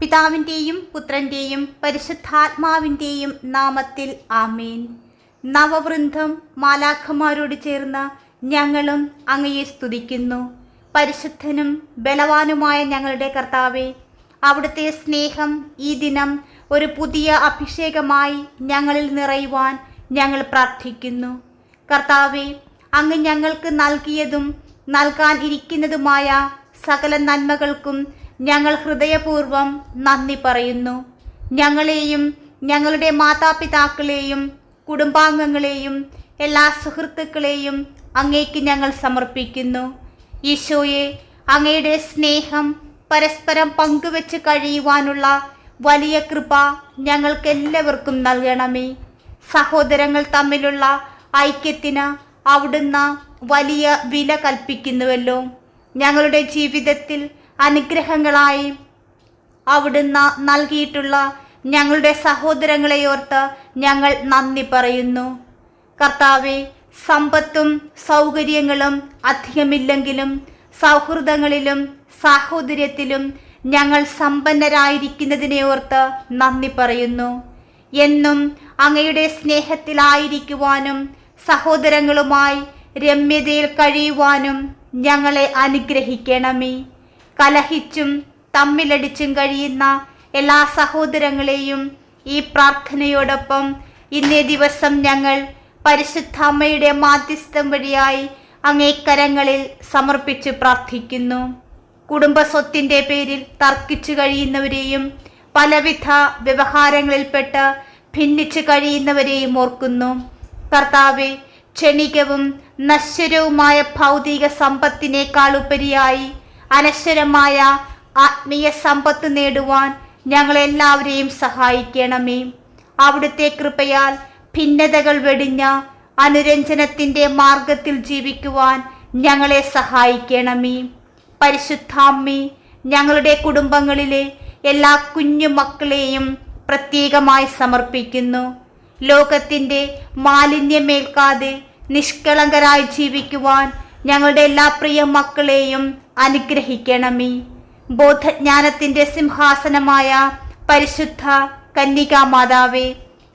പിതാവിന്റെയും പുത്രന്റെയും പരിശുദ്ധാത്മാവിന്റെയും നാമത്തിൽ ആമേൻ. നവവൃന്ദം മാലാഖമാരോട് ചേർന്ന് ഞങ്ങളും അങ്ങയെ സ്തുതിക്കുന്നു. പരിശുദ്ധനും ബലവാനുമായ ഞങ്ങളുടെ കർത്താവെ അവിടുത്തെ സ്നേഹം ഈ ദിനം ഒരു പുതിയ അഭിഷേകമായി ഞങ്ങളിൽ നിറയുവാൻ ഞങ്ങൾ പ്രാർത്ഥിക്കുന്നു. കർത്താവെ അങ്ങ് ഞങ്ങൾക്ക് നൽകിയതും നൽകാൻ ഇരിക്കുന്നതുമായ സകല നന്മകൾക്കും ഞങ്ങൾ ഹൃദയപൂർവം നന്ദി പറയുന്നു. ഞങ്ങളെയും ഞങ്ങളുടെ മാതാപിതാക്കളെയും കുടുംബാംഗങ്ങളെയും എല്ലാ സുഹൃത്തുക്കളെയും അങ്ങേക്ക് ഞങ്ങൾ സമർപ്പിക്കുന്നു. ഈശോയെ അങ്ങയുടെ സ്നേഹം പരസ്പരം പങ്കുവെച്ച് കഴിയുവാനുള്ള വലിയ കൃപ ഞങ്ങൾക്കെല്ലാവർക്കും നൽകണമേ. സഹോദരങ്ങൾ തമ്മിലുള്ള ഐക്യത്തിന് അവിടുന്ന് വലിയ വില കൽപ്പിക്കുന്നുവല്ലോ. ഞങ്ങളുടെ ജീവിതത്തിൽ അനുഗ്രഹങ്ങളായി അവിടുന്ന് നൽകിയിട്ടുള്ള ഞങ്ങളുടെ സഹോദരങ്ങളെ ഓർത്ത് ഞങ്ങൾ നന്ദി പറയുന്നു. കർത്താവെ സമ്പത്തും സൗകര്യങ്ങളും അധികമില്ലെങ്കിലും സൗഹൃദങ്ങളിലും സാഹോദര്യത്തിലും ഞങ്ങൾ സമ്പന്നരായിരിക്കുന്നതിനെ ഓർത്ത് നന്ദി പറയുന്നു. എന്നും അങ്ങയുടെ സ്നേഹത്തിലായിരിക്കുവാനും സഹോദരങ്ങളുമായി രമ്യതയിൽ കഴിയുവാനും ഞങ്ങളെ അനുഗ്രഹിക്കണമേ. കലഹിച്ചും തമ്മിലടിച്ചും കഴിയുന്ന എല്ലാ സഹോദരങ്ങളെയും ഈ പ്രാർത്ഥനയോടൊപ്പം ഇന്നേ ദിവസം ഞങ്ങൾ പരിശുദ്ധ അമ്മയുടെ മാധ്യസ്ഥം വഴിയായി അങ്ങേക്കരങ്ങളിൽ സമർപ്പിച്ച് പ്രാർത്ഥിക്കുന്നു. കുടുംബസ്വത്തിന്റെ പേരിൽ തർക്കിച്ചു കഴിയുന്നവരെയും പലവിധ വ്യവഹാരങ്ങളിൽപ്പെട്ട് ഭിന്നിച്ചു കഴിയുന്നവരെയും ഓർക്കുന്നു. കർത്താവെ ക്ഷണികവും നശ്വരവുമായ ഭൗതിക സമ്പത്തിനേക്കാളുപരിയായി അനശ്വരമായ ആത്മീയ സമ്പത്ത് നേടുവാൻ ഞങ്ങളെല്ലാവരെയും സഹായിക്കണമേ. അവിടുത്തെ കൃപയാൽ ഭിന്നതകൾ വെടിഞ്ഞ അനുരഞ്ജനത്തിന്റെ മാർഗത്തിൽ ജീവിക്കുവാൻ ഞങ്ങളെ സഹായിക്കണമേ. പരിശുദ്ധാമ്മി ഞങ്ങളുടെ കുടുംബങ്ങളിലെ എല്ലാ കുഞ്ഞു മക്കളെയും പ്രത്യേകമായി സമർപ്പിക്കുന്നു. ലോകത്തിന്റെ മാലിന്യമേൽക്കാതെ നിഷ്കളങ്കരായി ജീവിക്കുവാൻ ഞങ്ങളുടെ എല്ലാ പ്രിയ മക്കളെയും അനുഗ്രഹിക്കണമേ. ബോധജ്ഞാനത്തിന്റെ സിംഹാസനമായ പരിശുദ്ധ കന്യകാ മാതാവേ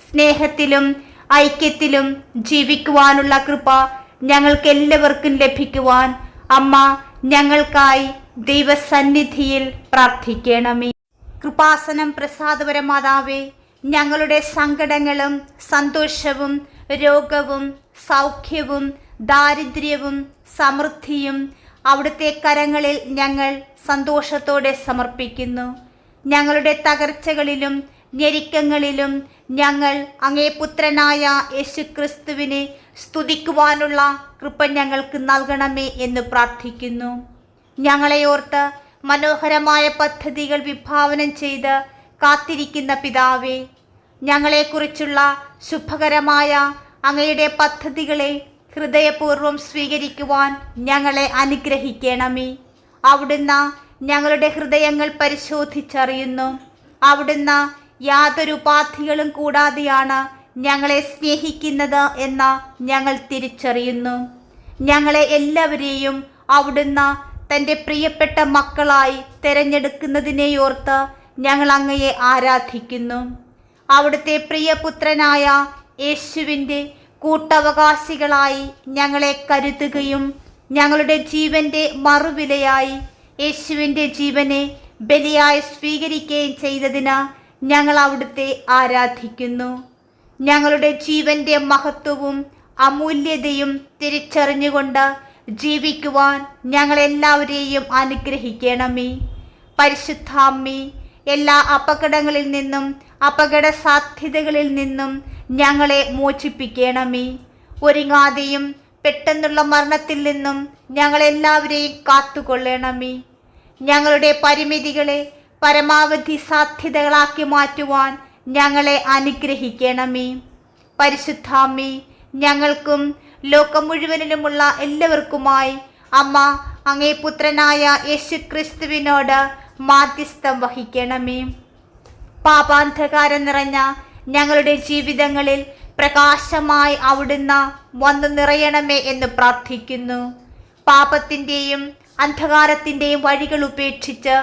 സ്നേഹത്തിലും ഐക്യത്തിലും ജീവിക്കുവാനുള്ള കൃപ ഞങ്ങൾക്ക് എല്ലാവർക്കും ലഭിക്കുവാൻ അമ്മ ഞങ്ങൾക്കായി ദൈവസന്നിധിയിൽ പ്രാർത്ഥിക്കണമേ. കൃപാസനം പ്രസാദപര മാതാവേ ഞങ്ങളുടെ സങ്കടങ്ങളും സന്തോഷവും രോഗവും സൗഖ്യവും ദാരിദ്ര്യവും സമൃദ്ധിയും അവിടുത്തെ കരങ്ങളിൽ ഞങ്ങൾ സന്തോഷത്തോടെ സമർപ്പിക്കുന്നു. ഞങ്ങളുടെ തകർച്ചകളിലും ഞെരുക്കങ്ങളിലും ഞങ്ങൾ അങ്ങേ പുത്രനായ യേശുക്രിസ്തുവിനെ സ്തുതിക്കുവാനുള്ള കൃപ ഞങ്ങൾക്ക് നൽകണമേ എന്ന് പ്രാർത്ഥിക്കുന്നു. ഞങ്ങളെ ഓർത്ത് മനോഹരമായ പദ്ധതികൾ വിഭാവനം ചെയ്ത് കാത്തിരിക്കുന്ന പിതാവേ ഞങ്ങളെക്കുറിച്ചുള്ള ശുഭകരമായ അങ്ങയുടെ പദ്ധതികളെ ഹൃദയപൂർവം സ്വീകരിക്കുവാൻ ഞങ്ങളെ അനുഗ്രഹിക്കണമേ. അവിടുന്ന് ഞങ്ങളുടെ ഹൃദയങ്ങൾ പരിശോധിച്ചറിയുന്നു. അവിടുന്ന് യാതൊരു ഉപാധികളും കൂടാതെയാണ് ഞങ്ങളെ സ്നേഹിക്കുന്നത് എന്ന് ഞങ്ങൾ തിരിച്ചറിയുന്നു. ഞങ്ങളെ എല്ലാവരെയും അവിടുന്ന് തന്റെ പ്രിയപ്പെട്ട മക്കളായി തിരഞ്ഞെടുക്കുന്നതിനെയോർത്ത് ഞങ്ങൾ അങ്ങയെ ആരാധിക്കുന്നു. അവിടുത്തെ പ്രിയപുത്രനായ യേശുവിന്റെ കൂട്ടവകാശികളായി ഞങ്ങളെ കരുതുകയും ഞങ്ങളുടെ ജീവന്റെ മറുവിലയായി യേശുവിന്റെ ജീവനെ ബലിയായി സ്വീകരിക്കുകയും ചെയ്തതിന് ഞങ്ങൾ അവിടുത്തെ ആരാധിക്കുന്നു. ഞങ്ങളുടെ ജീവന്റെ മഹത്വവും അമൂല്യതയും തിരിച്ചറിഞ്ഞുകൊണ്ട് ജീവിക്കുവാൻ ഞങ്ങളെല്ലാവരെയും അനുഗ്രഹിക്കണമേ. പരിശുദ്ധാമ്മി എല്ലാ അപകടങ്ങളിൽ നിന്നും അപകട സാധ്യതകളിൽ നിന്നും ഞങ്ങളെ മോചിപ്പിക്കണമേ. ഒരുങ്ങാതെയും പെട്ടെന്നുള്ള മരണത്തിൽ നിന്നും ഞങ്ങളെല്ലാവരെയും കാത്തുകൊള്ളണമേ. ഞങ്ങളുടെ പരിമിതികളെ പരമാവധി സാധ്യതകളാക്കി മാറ്റുവാൻ ഞങ്ങളെ അനുഗ്രഹിക്കണമേ. പരിശുദ്ധാമ്മേ ഞങ്ങൾക്കും ലോകം മുഴുവനിലുമുള്ള എല്ലാവർക്കുമായി അമ്മ അങ്ങേ പുത്രനായ യേശു ക്രിസ്തുവിനോട് മാധ്യസ്ഥം വഹിക്കണമേ. പാപാന്ധകാരം നിറഞ്ഞ ഞങ്ങളുടെ ജീവിതങ്ങളിൽ പ്രകാശമായി അവിടുന്ന് വന്നു നിറയണമേ എന്ന് പ്രാർത്ഥിക്കുന്നു. പാപത്തിന്റെയും അന്ധകാരത്തിന്റെയും വഴികൾ ഉപേക്ഷിച്ച്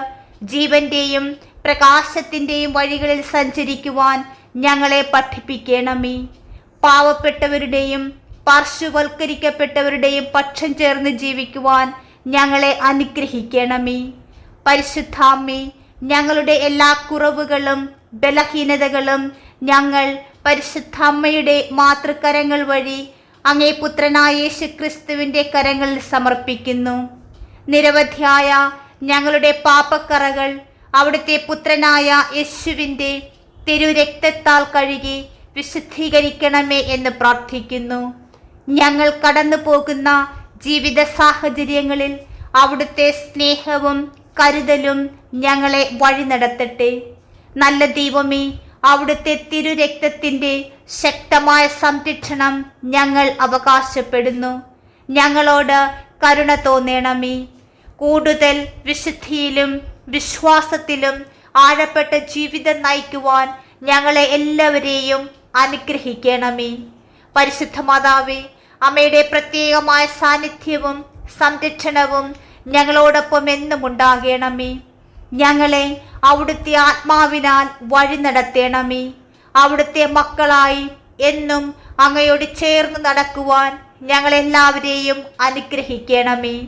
ജീവന്റെയും പ്രകാശത്തിന്റെയും വഴികളിൽ സഞ്ചരിക്കുവാൻ ഞങ്ങളെ പഠിപ്പിക്കണമേ. പാവപ്പെട്ടവരുടെയും പാർശ്വവൽക്കരിക്കപ്പെട്ടവരുടെയും പക്ഷം ചേർന്ന് ജീവിക്കുവാൻ ഞങ്ങളെ അനുഗ്രഹിക്കണമേ. പരിശുദ്ധാമ്മേ ഞങ്ങളുടെ എല്ലാ കുറവുകളും ബലഹീനതകളും ഞങ്ങൾ പരിശുദ്ധമ്മയുടെ മാതൃകരങ്ങൾ വഴി അങ്ങേ പുത്രനായ യേശു ക്രിസ്തുവിന്റെ കരങ്ങളിൽ സമർപ്പിക്കുന്നു. നിരവധിയായ ഞങ്ങളുടെ പാപക്കറകൾ അവിടുത്തെ പുത്രനായ യേശുവിന്റെ തിരുരക്തത്താൽ കഴുകി വിശുദ്ധീകരിക്കണമേ എന്ന് പ്രാർത്ഥിക്കുന്നു. ഞങ്ങൾ കടന്നു പോകുന്ന ജീവിത സാഹചര്യങ്ങളിൽ അവിടുത്തെ സ്നേഹവും കരുതലും ഞങ്ങളെ വഴി നടത്തട്ടെ. നല്ല ദൈവമേ അവിടുത്തെ തിരുരക്തത്തിന്റെ ശക്തമായ സംരക്ഷണം ഞങ്ങൾ അവകാശപ്പെടുന്നു. ഞങ്ങളോട് കരുണ തോന്നണമേ. കൂടുതൽ വിശുദ്ധിയിലും വിശ്വാസത്തിലും ആഴപ്പെട്ട ജീവിതം നയിക്കുവാൻ ഞങ്ങളെ എല്ലാവരെയും അനുഗ്രഹിക്കണമേ. പരിശുദ്ധ മാതാവേ അമ്മയുടെ പ്രത്യേകമായ സാന്നിധ്യവും സംരക്ഷണവും ഞങ്ങളോടൊപ്പം എന്നും ഉണ്ടാകണമേ. ഞങ്ങളെ അവിടുത്തെ ആത്മാവിനാൽ വഴി നടത്തണമേ. അവിടുത്തെ മക്കളായി എന്നും അങ്ങയോട് ചേർന്ന് നടക്കുവാൻ ഞങ്ങളെല്ലാവരെയും അനുഗ്രഹിക്കണമേ.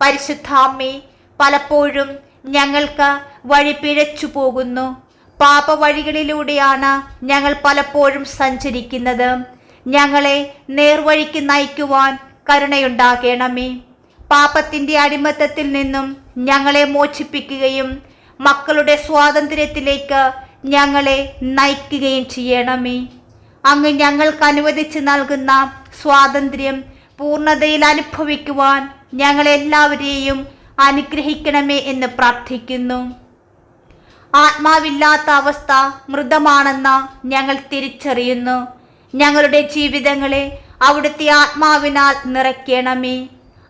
പരിശുദ്ധാമ്മേ പലപ്പോഴും ഞങ്ങൾക്ക് വഴി പിഴച്ചു പോകുന്നു. പാപ വഴികളിലൂടെയാണ് ഞങ്ങൾ പലപ്പോഴും സഞ്ചരിക്കുന്നത്. ഞങ്ങളെ നേർവഴിക്ക് നയിക്കുവാൻ കരുണയുണ്ടാകണമേ. പാപത്തിന്റെ അടിമത്തത്തിൽ നിന്നും ഞങ്ങളെ മോചിപ്പിക്കുകയും മക്കളുടെ സ്വാതന്ത്ര്യത്തിലേക്ക് ഞങ്ങളെ നയിക്കുകയും ചെയ്യണമേ. അങ്ങ് ഞങ്ങൾക്ക് അനുവദിച്ച് നൽകുന്ന സ്വാതന്ത്ര്യം പൂർണതയിൽ അനുഭവിക്കുവാൻ ഞങ്ങളെല്ലാവരെയും അനുഗ്രഹിക്കണമേ എന്ന് പ്രാർത്ഥിക്കുന്നു. ആത്മാവില്ലാത്ത അവസ്ഥ മൃതമാണെന്ന് ഞങ്ങൾ തിരിച്ചറിയുന്നു. ഞങ്ങളുടെ ജീവിതങ്ങളെ അവിടുത്തെ ആത്മാവിനാൽ നിറയ്ക്കണമേ.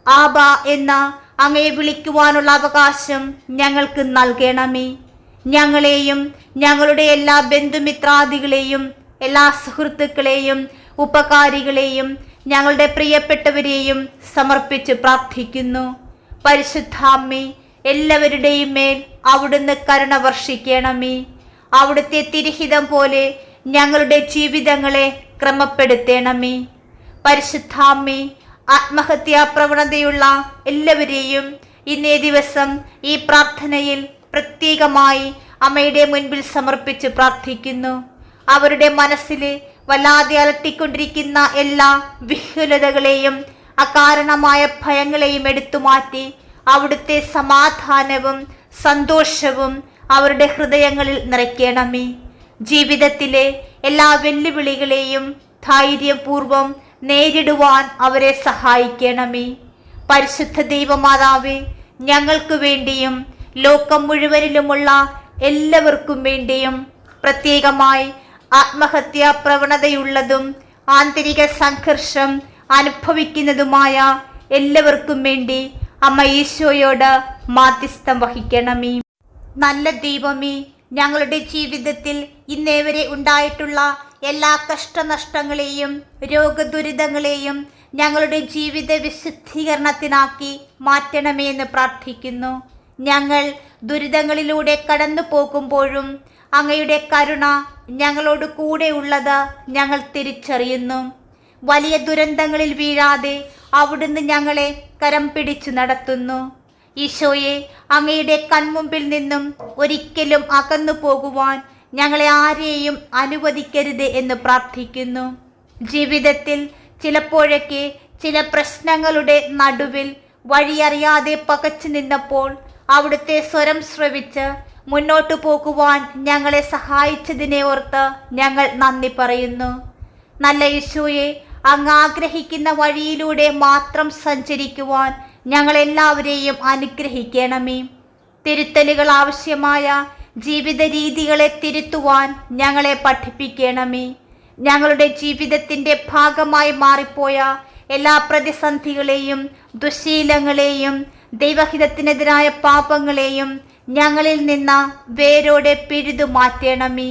ആബ എന്ന അങ്ങയെ വിളിക്കുവാനുള്ള അവകാശം ഞങ്ങൾക്ക് നൽകണമേ. ഞങ്ങളെയും ഞങ്ങളുടെ എല്ലാ ബന്ധുമിത്രാദികളെയും എല്ലാ സുഹൃത്തുക്കളെയും ഉപകാരികളെയും ഞങ്ങളുടെ പ്രിയപ്പെട്ടവരെയും സമർപ്പിച്ച് പ്രാർത്ഥിക്കുന്നു. പരിശുദ്ധാമ്മേ എല്ലാവരുടെയും മേൽ അവിടുന്ന് കരുണ വർഷിക്കണമേ. അവിടുത്തെ തിരിഹിതം പോലെ ഞങ്ങളുടെ ജീവിതങ്ങളെ ക്രമപ്പെടുത്തണമേ. പരിശുദ്ധാമ്മേ ആത്മഹത്യാ പ്രവണതയുള്ള എല്ലാവരെയും ഇന്നേ ദിവസം ഈ പ്രാർത്ഥനയിൽ പ്രത്യേകമായി അമ്മയുടെ മുൻപിൽ സമർപ്പിച്ച് പ്രാർത്ഥിക്കുന്നു. അവരുടെ മനസ്സിൽ വല്ലാതെ അലട്ടിക്കൊണ്ടിരിക്കുന്ന എല്ലാ വിഹുലതകളെയും അകാരണമായ ഭയങ്ങളെയും എടുത്തു മാറ്റി അവിടുത്തെ സമാധാനവും സന്തോഷവും അവരുടെ ഹൃദയങ്ങളിൽ നിറയ്ക്കണമേ. ജീവിതത്തിലെ എല്ലാ വെല്ലുവിളികളെയും ധൈര്യപൂർവം നേരിടുവാൻ അവരെ സഹായിക്കണമേ. പരിശുദ്ധ ദൈവമാതാവേ ഞങ്ങൾക്ക് വേണ്ടിയും ലോകം മുഴുവനിലുമുള്ള എല്ലാവർക്കും വേണ്ടിയും പ്രത്യേകമായി ആത്മഹത്യാ പ്രവണതയുള്ളതും ആന്തരിക സംഘർഷം അനുഭവിക്കുന്നതുമായ എല്ലാവർക്കും വേണ്ടി അമ്മ ഈശോയോട് മാധ്യസ്ഥം വഹിക്കണമേ. നല്ല ദൈവമേ ഞങ്ങളുടെ ജീവിതത്തിൽ ഇന്നേവരെ ഉണ്ടായിട്ടുള്ള എല്ലാ കഷ്ടനഷ്ടങ്ങളെയും രോഗദുരിതങ്ങളെയും ഞങ്ങളുടെ ജീവിത വിശുദ്ധീകരണത്തിനാക്കി മാറ്റണമേ എന്ന് പ്രാർത്ഥിക്കുന്നു. ഞങ്ങൾ ദുരിതങ്ങളിലൂടെ കടന്നു പോകുമ്പോഴും അങ്ങയുടെ കരുണ ഞങ്ങളോട് കൂടെ ഉള്ളത് ഞങ്ങൾ തിരിച്ചറിയുന്നു. വലിയ ദുരന്തങ്ങളിൽ വീഴാതെ അവിടുന്ന് ഞങ്ങളെ കരം പിടിച്ചു നടത്തുന്നു. ഈശോയെ അങ്ങയുടെ കൺമുമ്പിൽ നിന്നും ഒരിക്കലും അകന്നു പോകുവാൻ ഞങ്ങളെ ആരെയും അനുവദിക്കരുത് എന്ന് പ്രാർത്ഥിക്കുന്നു. ജീവിതത്തിൽ ചിലപ്പോഴൊക്കെ ചില പ്രശ്നങ്ങളുടെ നടുവിൽ വഴിയറിയാതെ പകച്ചു നിന്നപ്പോൾ അവിടുത്തെ സ്വരം ശ്രവിച്ച് മുന്നോട്ടു പോകുവാൻ ഞങ്ങളെ സഹായിച്ചതിനെ ഓർത്ത് ഞങ്ങൾ നന്ദി പറയുന്നു. നല്ല യേശുയെ അങ്ങ് ആഗ്രഹിക്കുന്ന വഴിയിലൂടെ മാത്രം സഞ്ചരിക്കുവാൻ ഞങ്ങളെല്ലാവരെയും അനുഗ്രഹിക്കണമേ. തിരുത്തലുകൾ ആവശ്യമായ ജീവിത രീതികളെ തിരുത്തുവാൻ ഞങ്ങളെ പഠിപ്പിക്കണമേ. ഞങ്ങളുടെ ജീവിതത്തിന്റെ ഭാഗമായി മാറിപ്പോയ എല്ലാ പ്രതിസന്ധികളെയും ദുശീലങ്ങളെയും ദൈവഹിതത്തിനെതിരായ പാപങ്ങളെയും ഞങ്ങളിൽ നിന്ന് വേരോടെ പിഴുതു മാറ്റണമേ.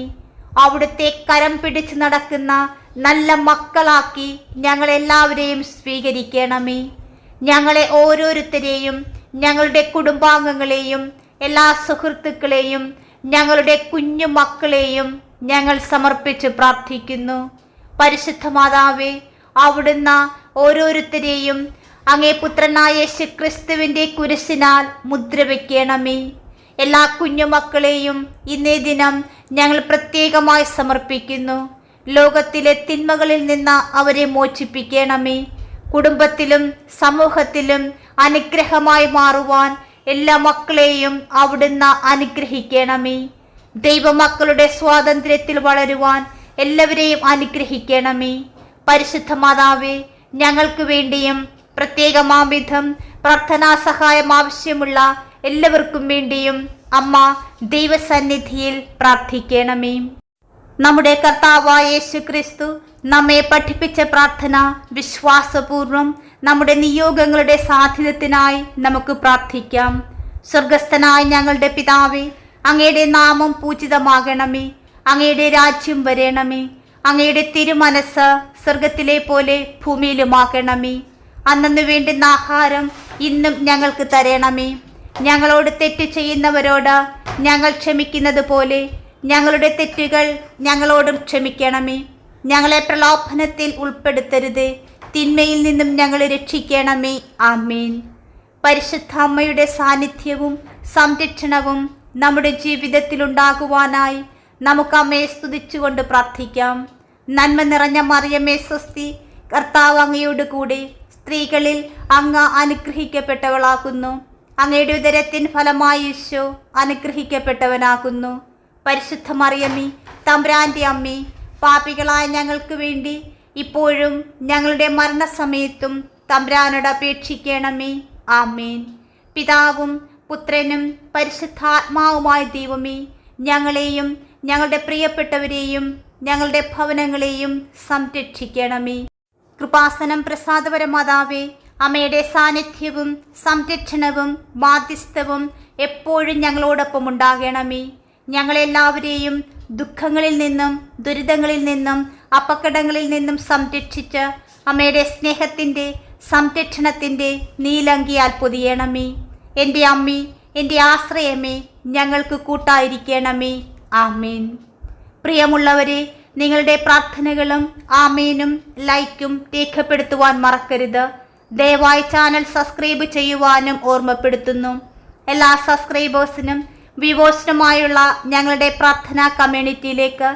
അവിടുത്തെ കരം പിടിച്ച് നടക്കുന്ന നല്ല മക്കളാക്കി ഞങ്ങളെല്ലാവരെയും സ്വീകരിക്കണമേ. ഞങ്ങളെ ഓരോരുത്തരെയും ഞങ്ങളുടെ കുടുംബാംഗങ്ങളെയും എല്ലാ സുഹൃത്തുക്കളെയും ഞങ്ങളുടെ കുഞ്ഞു മക്കളെയും ഞങ്ങൾ സമർപ്പിച്ച് പ്രാർത്ഥിക്കുന്നു. പരിശുദ്ധ മാതാവേ അവിടുന്ന് ഓരോരുത്തരെയും അങ്ങേ പുത്രനായ ക്രിസ്തുവിന്റെ കുരിശിനാൽ മുദ്രവെക്കണമേ എല്ലാ കുഞ്ഞുമക്കളെയും ഇന്നേ ദിനം ഞങ്ങൾ പ്രത്യേകമായി സമർപ്പിക്കുന്നു. ലോകത്തിലെ തിന്മകളിൽ നിന്ന് അവരെ മോചിപ്പിക്കണമേ. കുടുംബത്തിലും സമൂഹത്തിലും അനുഗ്രഹമായി മാറുവാൻ എല്ലാ മക്കളെയും അവിടുന്ന് അനുഗ്രഹിക്കണമേ. ദൈവമക്കളുടെ സ്വാതന്ത്ര്യത്തിൽ വളരുവാൻ എല്ലാവരെയും അനുഗ്രഹിക്കണമേ. പരിശുദ്ധ മാതാവേ ഞങ്ങൾക്ക് വേണ്ടിയും പ്രത്യേകമാവിധം പ്രാർത്ഥനാ സഹായം ആവശ്യമുള്ള എല്ലാവർക്കും വേണ്ടിയും അമ്മ ദൈവസന്നിധിയിൽ പ്രാർത്ഥിക്കണമേ. നമ്മുടെ കർത്താവായ യേശു ക്രിസ്തു നമ്മെ പഠിപ്പിച്ച പ്രാർത്ഥന വിശ്വാസപൂർവം നമ്മുടെ നിയോഗങ്ങളുടെ സാധ്യതത്തിനായി നമുക്ക് പ്രാർത്ഥിക്കാം. സ്വർഗസ്ഥനായ ഞങ്ങളുടെ പിതാവേ അങ്ങയുടെ നാമം പൂജിതമാകണമേ. അങ്ങയുടെ രാജ്യം വരേണമേ. അങ്ങയുടെ തിരുമനസ് സ്വർഗത്തിലെ പോലെ ഭൂമിയിലുമാകണമേ. അന്നു വേണ്ടുന്ന ആഹാരം ഇന്നും ഞങ്ങൾക്ക് തരണമേ. ഞങ്ങളോട് തെറ്റ് ചെയ്യുന്നവരോട് ഞങ്ങൾ ക്ഷമിക്കുന്നത് പോലെ ഞങ്ങളുടെ തെറ്റുകൾ ഞങ്ങളോടും ക്ഷമിക്കണമേ. ഞങ്ങളെ പ്രലോഭനത്തിൽ ഉൾപ്പെടുത്തരുത്. തിന്മയിൽ നിന്നും ഞങ്ങളെ രക്ഷിക്കണമേ. ആമേൻ. പരിശുദ്ധ അമ്മയുടെ സാന്നിധ്യവും സംരക്ഷണവും നമ്മുടെ ജീവിതത്തിൽ ഉണ്ടാകുവാനായി നമുക്ക് അമ്മയെ സ്തുതിച്ചുകൊണ്ട് പ്രാർത്ഥിക്കാം. നന്മ നിറഞ്ഞ മറിയമ്മേ സ്വസ്തി കർത്താവ് അങ്ങയോട് കൂടി സ്ത്രീകളിൽ അങ്ങ് അനുഗ്രഹിക്കപ്പെട്ടവളാകുന്നു. അങ്ങയുടെ ഉദരത്തിൻ ഫലമായി ഈശോ അനുഗ്രഹിക്കപ്പെട്ടവനാകുന്നു. പരിശുദ്ധ മറിയമ്മി തമ്പ്രാന്റെ അമ്മി പാപികളായ ഞങ്ങൾക്ക് വേണ്ടി ഇപ്പോഴും ഞങ്ങളുടെ മരണസമയത്തും തമ്പ്രാനോട് അപേക്ഷിക്കണമേ. ആമേൻ. പിതാവും പുത്രനും പരിശുദ്ധാത്മാവുമായ ദൈവമേ ഞങ്ങളെയും ഞങ്ങളുടെ പ്രിയപ്പെട്ടവരെയും ഞങ്ങളുടെ ഭവനങ്ങളെയും സംരക്ഷിക്കണമേ. കൃപാസനം പ്രസാദപരമാതാവേ അമ്മയുടെ സാന്നിധ്യവും സംരക്ഷണവും ബാധ്യസ്ഥവും എപ്പോഴും ഞങ്ങളോടൊപ്പം ഉണ്ടാകണമേ. ഞങ്ങളെല്ലാവരെയും ദുഃഖങ്ങളിൽ നിന്നും ദുരിതങ്ങളിൽ നിന്നും അപകടങ്ങളിൽ നിന്നും സംരക്ഷിച്ച് അമ്മയുടെ സ്നേഹത്തിന്റെ സംരക്ഷണത്തിന്റെ നീലങ്കിയാൽ പൊതിയണമേ. എന്റെ അമ്മി എന്റെ ആശ്രയമേ ഞങ്ങൾക്ക് കൂട്ടായിരിക്കണമേ. ആമീൻ. പ്രിയമുള്ളവരെ നിങ്ങളുടെ പ്രാർത്ഥനകളും ആമീനും ലൈക്കും രേഖപ്പെടുത്തുവാൻ മറക്കരുത്. ദയവായി ചാനൽ സബ്സ്ക്രൈബ് ചെയ്യുവാനും ഓർമ്മപ്പെടുത്തുന്നു. എല്ലാ സബ്സ്ക്രൈബേഴ്സിനും വ്യൂവേഴ്സിനുമായുള്ള ഞങ്ങളുടെ പ്രാർത്ഥനാ കമ്മ്യൂണിറ്റിയിലേക്ക്